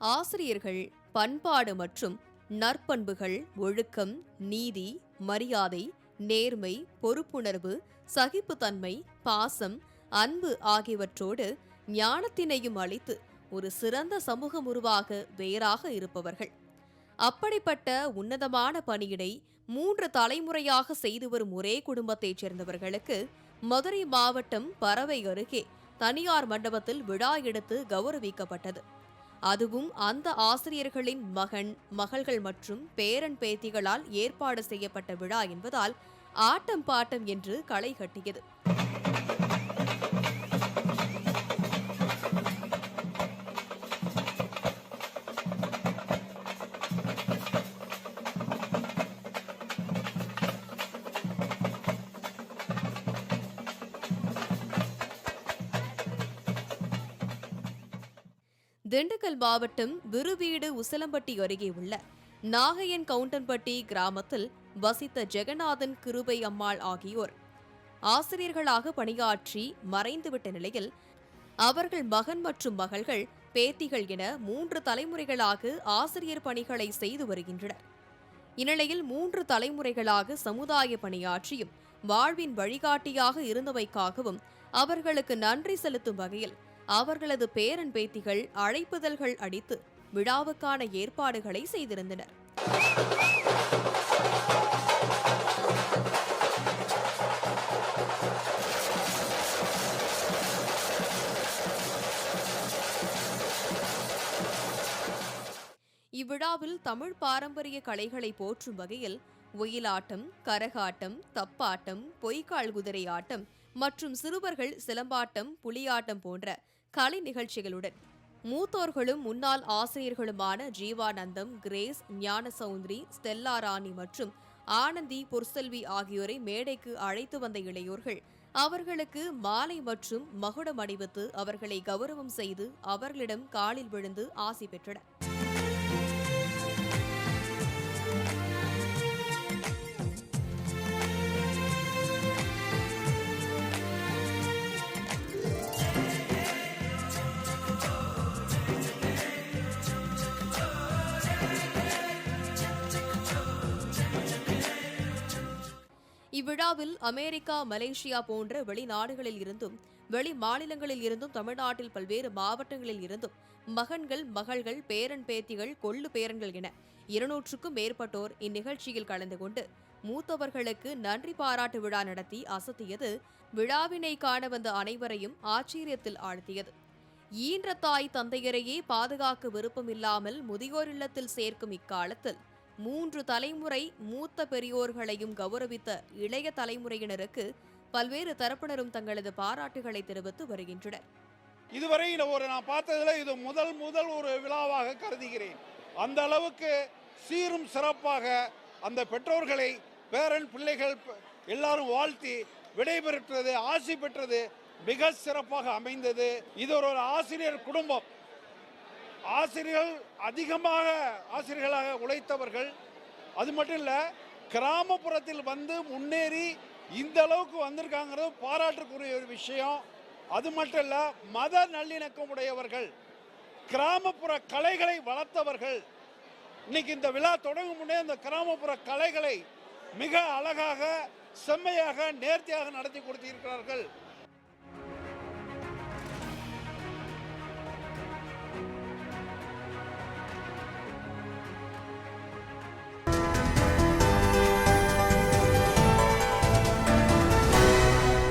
ஆசிரியர்கள் பண்பாடு மற்றும் நற்பண்புகள் ஒழுக்கம் நீதி மரியாதை நேர்மை பொறுப்புணர்வு சகிப்புத்தன்மை பாசம் அன்பு ஆகியவற்றோடு ஞானத்தினையும் அளித்து ஒரு சிறந்த சமூகம் உருவாக வேறாக இருப்பவர்கள். அப்படிப்பட்ட உன்னதமான பணியினை மூன்று தலைமுறையாக செய்து வரும் ஒரே குடும்பத்தைச் சேர்ந்தவர்களுக்கு மதுரை மாவட்டம் பறவை அருகே தனியார் மண்டபத்தில் விழா எடுத்து கௌரவிக்கப்பட்டது. அதுவும் அந்த ஆசிரியர்களின் மகன் மகள்கள் மற்றும் பேரன் பேத்திகளால் ஏற்பாடு செய்யப்பட்ட விழா என்பதால் ஆட்டம் பாட்டம் என்று களை கட்டியது. திண்டுக்கல் மாவட்டம் விருவீடு உசலம்பட்டி அருகே உள்ள நாகையன் கவுண்டன்பட்டி கிராமத்தில் வசித்த ஜெகநாதன் கிருபை அம்மாள் ஆகியோர் ஆசிரியர்களாக பணியாற்றி மறைந்துவிட்ட நிலையில் அவர்கள் மகன் மற்றும் மகள்கள் பேத்திகள் என மூன்று தலைமுறைகளாக ஆசிரியர் பணிகளை செய்து வருகின்றனர். இந்நிலையில் மூன்று தலைமுறைகளாக சமுதாய பணியாற்றியும் வாழ்வின் வழிகாட்டியாக இருந்தமைக்காகவும் அவர்களுக்கு நன்றி செலுத்தும் வகையில் அவர்களது பேரன் பேத்திகள் அழைப்புதல்கள் அடித்து விழாவுக்கான ஏற்பாடுகளை செய்திருந்தனர். இவ்விழாவில் தமிழ் பாரம்பரிய கலைகளை போற்றும் வகையில் ஒயிலாட்டம் கரகாட்டம் தப்பாட்டம் பொய்க்கால் குதிரை ஆட்டம் மற்றும் சிறுவர்கள் சிலம்பாட்டம் புலியாட்டம் போன்ற கலை நிகழ்ச்சிகளுடன். மூத்தோர்களும் முன்னாள் ஆசிரியர்களுமான ஜீவானந்தம் கிரேஸ் ஞானசௌந்தரி ஸ்டெல்லா ராணி மற்றும் ஆனந்தி பொற்செல்வி ஆகியோரை மேடைக்கு அழைத்து வந்த இளையோர்கள் அவர்களுக்கு மாலை மற்றும் மகுடம் அணிவித்து அவர்களை கௌரவம் செய்து அவர்களிடம் காலில் விழுந்து ஆசி பெற்றனர். இவ்விழாவில் அமெரிக்கா மலேசியா போன்ற வெளிநாடுகளில் இருந்தும் வெளி மாநிலங்களில் இருந்தும் தமிழ்நாட்டில் பல்வேறு மாவட்டங்களில் இருந்தும் மகன்கள் மகள்கள் பேரன் பேத்திகள் கொள்ளு பேரன்கள் என இருநூற்றுக்கும் மேற்பட்டோர் இந்நிகழ்ச்சியில் கலந்து கொண்டு மூத்தவர்களுக்கு நன்றி பாராட்டு விழா நடத்தி அசத்தியது விழாவினை காண வந்த அனைவரையும் ஆச்சரியத்தில் ஆழ்த்தியது. ஈன்ற தாய் தந்தையரையே பாதுகாக்க விருப்பமில்லாமல் முதியோர் இல்லத்தில் சேர்க்கும் இக்காலத்தில் மூன்று தலைமுறை மூத்த பெரியோர்களையும் கௌரவித்த இளைய தலைமுறையினருக்கு பல்வேறு தரப்பினரும் தங்களது பாராட்டுகளை தெரிவித்து வருகின்றனர். இதுவரை ஒரு நான் பார்த்ததுல இது முதல் முதல் ஒரு விழாவாக கருதுகிறேன். அந்த அளவுக்கு சீரும் சிறப்பாக அந்த பெற்றோர்களை பேரன் பிள்ளைகள் எல்லாரும் வாழ்த்தி விடைபெற்றது ஆசி பெற்றது மிக சிறப்பாக அமைந்தது. இது ஒரு ஆசிரியர் குடும்பம். ஆசிரியர்கள் அதிகமாக ஆசிரியர்களாக உழைத்தவர்கள். அது மட்டும் இல்லை கிராமப்புறத்தில் வந்து முன்னேறி இந்த அளவுக்கு வந்திருக்காங்கிறது பாராட்டுக்குரிய ஒரு விஷயம். அது மட்டும் இல்லை மத நல்லிணக்கம் உடையவர்கள் கிராமப்புற கலைகளை வளர்த்தவர்கள். இன்னைக்கு இந்த விழா தொடங்கும் முன்னே இந்த கிராமப்புற கலைகளை மிக அழகாக செம்மையாக நேர்த்தியாக நடத்தி கொடுத்திருக்கிறார்கள்.